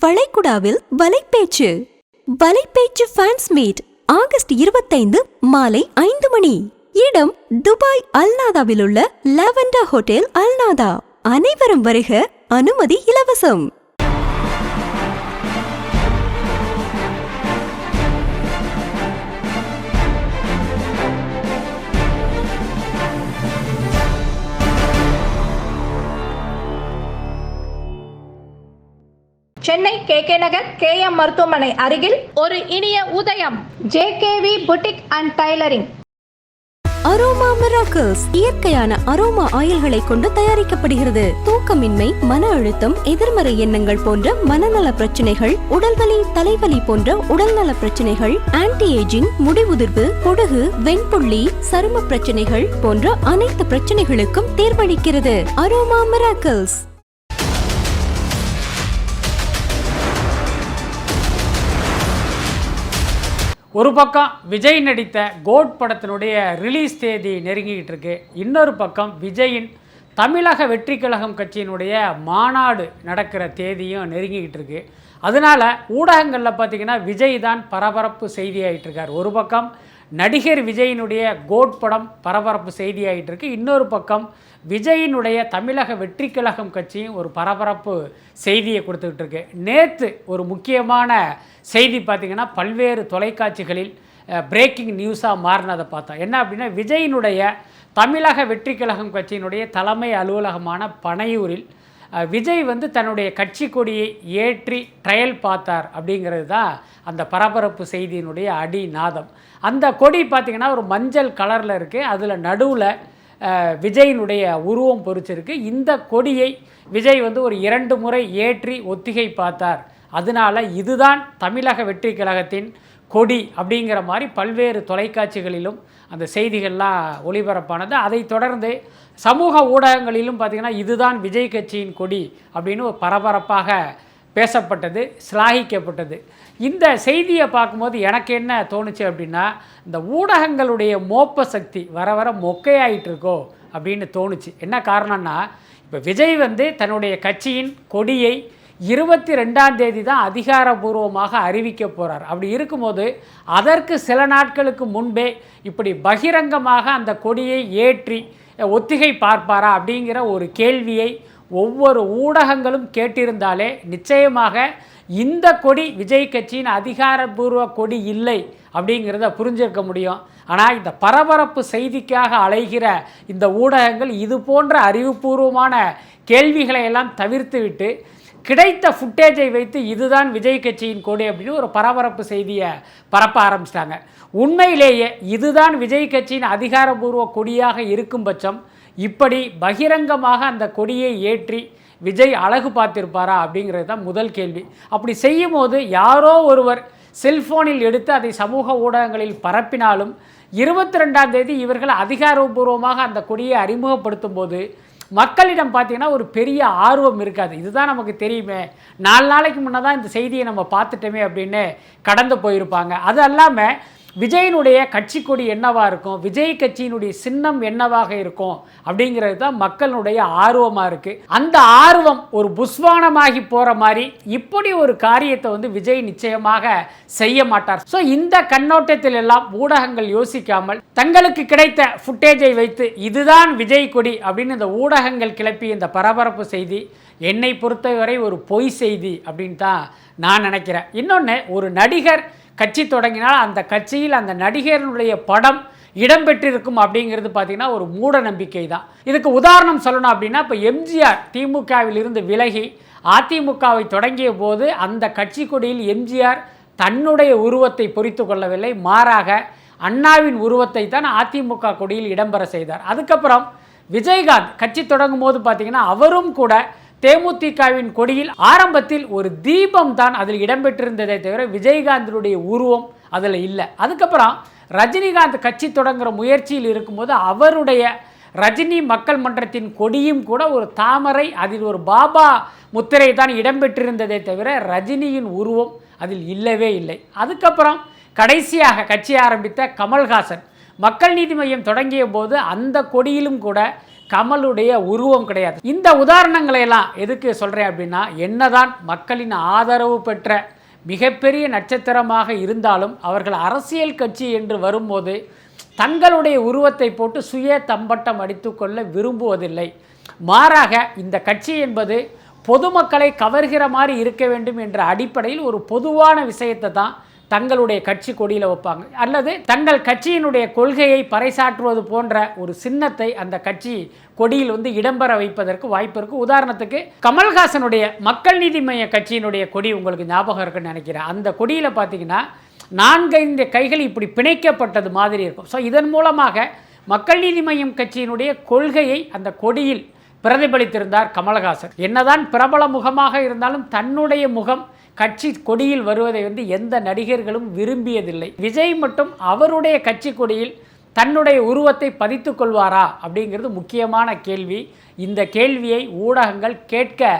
வளைகுடாவில் வலைப்பேச்சு. வலைப்பேச்சு ஃபேன்ஸ் மீட் ஆகஸ்ட் இருபத்தைந்து மாலை ஐந்து மணி. இடம் துபாய் அல்நாதாவில் உள்ள லாவெண்டர் ஹோட்டல் அல்நாதா. அனைவரும் வருக அனுமதி இலவசம். Chennai K K Nagar K M மருத்துவமனை அருகில் ஒரு இனிய உதயம். JKV boutique and tailoring aroma miracles இயற்கையான அரோமா ஆயில்களை கொண்டு தயாரிக்கப்படுகிறது. தூக்கமின்மை மன அழுத்தம் எதிர்மறை எண்ணங்கள் போன்ற மனநல பிரச்சனைகள் உடல்வலி தலைவலி போன்ற உடல்நல பிரச்சனைகள் ஆன்டி ஏஜிங் முடிவுதிர்வு பொடுகு வெண்புள்ளி சரும பிரச்சனைகள் போன்ற அனைத்து பிரச்சனைகளுக்கும் தீர்வளிக்கிறது. அரோமா மிராக்கிள்ஸ் ஒரு பக்கம் விஜய் நடித்த கோட் படத்தினுடைய ரிலீஸ் தேதி நெருங்கிக்கிட்டு இருக்கு. இன்னொரு பக்கம் விஜயின் தமிழக வெற்றி கழகம் கட்சியினுடைய மாநாடு நடக்கிற தேதியும் நெருங்கிக்கிட்டு இருக்கு. அதனால ஊடகங்களில் பார்த்திங்கன்னா விஜய் தான் பரபரப்பு செய்தியாகிட்டு இருக்கார். ஒரு பக்கம் நடிகர் விஜயினுடைய கோட் படம் பரபரப்பு செய்தியாகிட்டு இருக்கு. இன்னொரு பக்கம் விஜயினுடைய தமிழக வெற்றி கழகம் கட்சியும் ஒரு பரபரப்பு செய்தியை கொடுத்துக்கிட்டு இருக்கு. நேற்று ஒரு முக்கியமான செய்தி பார்த்திங்கன்னா பல்வேறு தொலைக்காட்சிகளில் பிரேக்கிங் நியூஸாக மாறினதை பார்த்தோம். என்ன அப்படின்னா விஜயினுடைய தமிழக வெற்றி கழகம் கட்சியினுடைய தலைமை அலுவலகமான பனையூரில் விஜய் வந்து தன்னுடைய கட்சி கொடியை ஏற்றி ட்ரையல் பார்த்தார் அப்படிங்கிறது தான் அந்த பரபரப்பு செய்தியினுடைய அடிநாதம். அந்த கொடி பார்த்திங்கன்னா ஒரு மஞ்சள் கலரில் இருக்குது அதில் நடுவில் விஜயினுடைய உருவம் பொறிச்சிருக்கு. இந்த கொடியை விஜய் வந்து ஒரு இரண்டு முறை ஏற்றி ஒத்திகை பார்த்தார். அதனால இதுதான் தமிழக வெற்றி கழகத்தின் கொடி அப்படிங்கிற மாதிரி பல்வேறு தொலைக்காட்சிகளிலும் அந்த செய்திகள்லாம் ஒளிபரப்பானது. அதை தொடர்ந்து சமூக ஊடகங்களிலும் பார்த்திங்கன்னா இதுதான் விஜய் கட்சியின் கொடி அப்படின்னு ஒரு பரபரப்பாக பேசப்பட்டது சிலாகிக்கப்பட்டது. இந்த செய்தியை பார்க்கும்போது எனக்கு என்ன தோணுச்சு அப்படின்னா இந்த ஊடகங்களுடைய மோப்ப சக்தி வர வர மொக்கையாயிட்டு இருக்கோ அப்படின்னு தோணுச்சு. என்ன காரணம்னா இப்போ விஜய் வந்து தன்னுடைய கட்சியின் கொடியை இருபத்தி ரெண்டாம் தேதி தான் அதிகாரபூர்வமாக அறிவிக்க போகிறார் அப்படி இருக்கும்போது அதற்கு சில நாட்களுக்கு முன்பே இப்படி பகிரங்கமாக அந்த கொடியை ஏற்றி ஒத்திகை பார்ப்பாரா அப்படிங்கிற ஒரு கேள்வியை ஒவ்வொரு ஊடகங்களும் கேட்டிருந்தாலே நிச்சயமாக இந்த கொடி விஜய் கட்சியின் அதிகாரபூர்வ கொடி இல்லை அப்படிங்கிறத புரிஞ்சிருக்க முடியும். ஆனால் இந்த பரபரப்பு செய்திக்காக அலைகிற இந்த ஊடகங்கள் இது போன்ற அறிவுபூர்வமான கேள்விகளை எல்லாம் தவிர்த்துவிட்டு கிடைத்த ஃபுட்டேஜை வைத்து இதுதான் விஜய் கட்சியின் கொடி அப்படின்னு ஒரு பரபரப்பு செய்தியை பரப்ப ஆரம்பிச்சிட்டாங்க. உண்மையிலேயே இதுதான் விஜய் கட்சியின் அதிகாரபூர்வ கொடியாக இருக்கும் பட்சம் இப்படி பகிரங்கமாக அந்த கொடியை ஏற்றி விஜய் அழகு பார்த்திருப்பாரா அப்படிங்கிறது தான் முதல் கேள்வி. அப்படி செய்யும் போது யாரோ ஒருவர் செல்போனில் எடுத்து அதை சமூக ஊடகங்களில் பரப்பினாலும் இருபத்தி ரெண்டாம் தேதி இவர்கள் அதிகாரபூர்வமாக அந்த கொடியை அறிமுகப்படுத்தும் போது மக்களிடம் பார்த்தீங்கன்னா ஒரு பெரிய ஆர்வம் இருக்காது. இதுதான் நமக்கு தெரியுமே. நாலு நாளைக்கு முன்னே தான் இந்த செய்தியை நம்ம பார்த்துட்டோமே அப்படின்னு கடந்து போயிருப்பாங்க. அது அல்லாமல் விஜயனுடைய கட்சி கொடி என்னவாக இருக்கும்? விஜய் கட்சியினுடைய சின்னம் என்னவாக இருக்கும்? அப்படிங்கிறது தான் மக்களுடைய ஆர்வமாக இருக்குது அந்த ஆர்வம் ஒரு புஸ்வானமாகி போகிற மாதிரி இப்படி ஒரு காரியத்தை வந்து விஜய் நிச்சயமாக செய்ய மாட்டார். ஸோ இந்த கண்ணோட்டத்தில் எல்லாம் ஊடகங்கள் யோசிக்காமல் தங்களுக்கு கிடைத்த ஃபுட்டேஜை வைத்து இதுதான் விஜய் கொடி அப்படின்னு இந்த ஊடகங்கள் கிளப்பி இந்த பரபரப்பு செய்தி என்னை பொறுத்தவரை ஒரு பொய் செய்தி அப்படின்னு தான் நான் நினைக்கிறேன். இன்னொன்று ஒரு நடிகர் கட்சி தொடங்கினால் அந்த கட்சியில் அந்த நடிகரினுடைய படம் இடம்பெற்றிருக்கும் அப்படிங்கிறது பார்த்திங்கன்னா ஒரு மூட நம்பிக்கை தான். இதுக்கு உதாரணம் சொல்லணும் அப்படின்னா இப்போ எம்ஜிஆர் திமுகவில் இருந்து விலகி அதிமுகவை தொடங்கிய போது அந்த கட்சி கொடியில் எம்ஜிஆர் தன்னுடைய உருவத்தை பொறித்து கொள்ளவில்லை. மாறாக அண்ணாவின் உருவத்தை தான் அதிமுக கொடியில் இடம்பெற செய்தார். அதுக்கப்புறம் விஜயகாந்த் கட்சி தொடங்கும் போது பார்த்தீங்கன்னா அவரும் கூட தேமுதிகவின் கொடியில் ஆரம்பத்தில் ஒரு தீபம் தான் அதில் இடம்பெற்றிருந்ததை தவிர விஜயகாந்தினுடைய உருவம் அதில் இல்லை. அதுக்கப்புறம் ரஜினிகாந்த் கட்சி தொடங்குகிற முயற்சியில் இருக்கும்போது அவருடைய ரஜினி மக்கள் மன்றத்தின் கொடியும் கூட ஒரு தாமரை அதில் ஒரு பாபா முத்திரை தான் இடம்பெற்றிருந்ததே தவிர ரஜினியின் உருவம் அதில் இல்லவே இல்லை. அதுக்கப்புறம் கடைசியாக கட்சி ஆரம்பித்த கமல்ஹாசன். மக்கள் நீதி மையம் தொடங்கிய போது அந்த கொடியிலும் கூட கமலுடைய உருவம் கிடையாது. இந்த உதாரணங்களை எல்லாம் எதுக்கு சொல்கிறேன் அப்படின்னா என்னதான் மக்களின் ஆதரவு பெற்ற மிகப்பெரிய நட்சத்திரமாக இருந்தாலும் அவர்கள் அரசியல் கட்சி என்று வரும்போது தங்களுடைய உருவத்தை போட்டு சுய தம்பட்டம் அடித்துக்கொள்ள விரும்புவதில்லை. மாறாக இந்த கட்சி என்பது பொதுமக்களை கவர்கிற மாதிரி இருக்க வேண்டும் என்ற அடிப்படையில் ஒரு பொதுவான விஷயத்தை தான் தங்களுடைய கட்சி கொடியில் வைப்பாங்க. அல்லது தங்கள் கட்சியினுடைய கொள்கையை பறைசாற்றுவது போன்ற ஒரு சின்னத்தை அந்த கட்சி கொடியில் வந்து இடம்பெற வைப்பதற்கு வாய்ப்பு இருக்குது உதாரணத்துக்கு கமல்ஹாசனுடைய மக்கள் நீதி மைய கட்சியினுடைய கொடி உங்களுக்கு ஞாபகம் இருக்குன்னு நினைக்கிறேன். அந்த கொடியில் பார்த்தீங்கன்னா நான்கைந்து கைகள் இப்படி பிணைக்கப்பட்டது மாதிரி இருக்கும். ஸோ இதன் மூலமாக மக்கள் நீதி மையம் கட்சியினுடைய கொள்கையை அந்த கொடியில் பிரதிபலித்திருந்தார் கமலஹாசன். என்னதான் பிரபல முகமாக இருந்தாலும் தன்னுடைய முகம் கட்சி கொடியில் வருவதை வந்து எந்த நடிகர்களும் விரும்பியதில்லை. விஜய் மட்டும் அவருடைய கட்சி கொடியில் தன்னுடைய உருவத்தை பதித்து கொள்வாரா அப்படிங்கிறது முக்கியமான கேள்வி. இந்த கேள்வியை ஊடகங்கள் கேட்க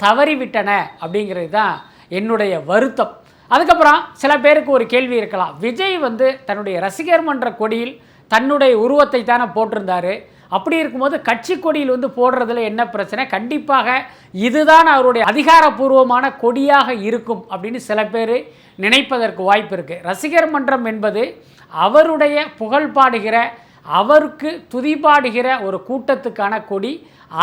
தவறிவிட்டன அப்படிங்கிறது தான் என்னுடைய வருத்தம். அதுக்கப்புறம் சில பேருக்கு ஒரு கேள்வி இருக்கலாம். விஜய் வந்து தன்னுடைய ரசிகர் மன்ற கொடியில் தன்னுடைய உருவத்தை தானே போட்டிருந்தாரு. அப்படி இருக்கும்போது கட்சி கொடியில் வந்து போடுறதுல என்ன பிரச்சனை? கண்டிப்பாக இதுதான் அவருடைய அதிகாரப்பூர்வமான கொடியாக இருக்கும் அப்படின்னு சில பேர் நினைப்பதற்கு வாய்ப்பு இருக்குது ரசிகர் மன்றம் என்பது அவருடைய புகழ் பாடுகிற அவருக்கு துதிபாடுகிற ஒரு கூட்டத்துக்கான கொடி.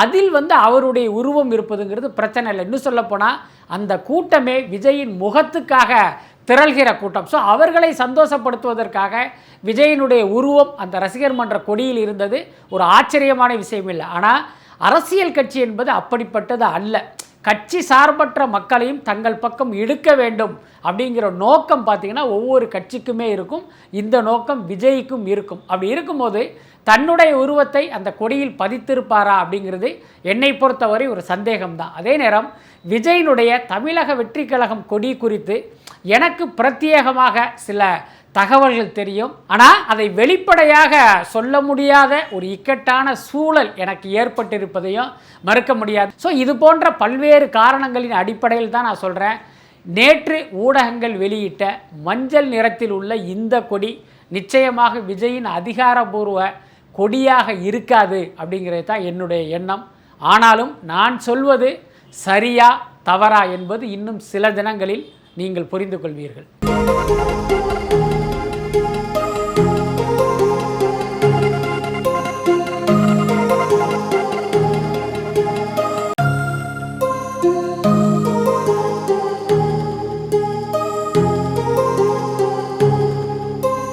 அதில் வந்து அவருடைய உருவம் இருப்பதுங்கிறது பிரச்சனை இல்லை. இன்னும் சொல்லப்போனால் அந்த கூட்டமே விஜயின் முகத்துக்காக திரள்கிற கூட்டம். ஸோ அவர்களை சந்தோஷப்படுத்துவதற்காக விஜயனுடைய உருவம் அந்த ரசிகர் மன்ற கொடியில் இருந்தது. ஒரு ஆச்சரியமான விஷயம் இல்லை ஆனால் அரசியல் கட்சி என்பது அப்படிப்பட்டது அல்ல. கட்சி சார்பற்ற மக்களையும் தங்கள் பக்கம் இழுக்க வேண்டும் அப்படிங்கிற நோக்கம் பார்த்திங்கன்னா ஒவ்வொரு கட்சிக்குமே இருக்கும். இந்த நோக்கம் விஜய்க்கும் இருக்கும். அப்படி இருக்கும்போது தன்னுடைய உருவத்தை அந்த கொடியில் பதித்திருப்பாரா அப்படிங்கிறது என்னை பொறுத்தவரை ஒரு சந்தேகம்தான். அதே நேரம் விஜயினுடைய தமிழக வெற்றி கழகம் கொடி குறித்து எனக்கு பிரத்யேகமாக சில தகவல்கள் தெரியும். ஆனால் அதை வெளிப்படையாக சொல்ல முடியாத ஒரு இக்கட்டான சூழல் எனக்கு ஏற்பட்டிருப்பதையும் மறுக்க முடியாது. ஸோ இது போன்ற பல்வேறு காரணங்களின் அடிப்படையில் தான் நான் சொல்கிறேன் நேற்று ஊடகங்கள் வெளியிட்ட மஞ்சள் நிறத்தில் உள்ள இந்த கொடி நிச்சயமாக விஜயின் அதிகாரபூர்வ கொடியாக இருக்காது அப்படிங்கிறது தான் என்னுடைய எண்ணம். ஆனாலும் நான் சொல்வது சரியா தவறா என்பது இன்னும் சில தினங்களில் நீங்கள் புரிந்து கொள்வீர்கள்.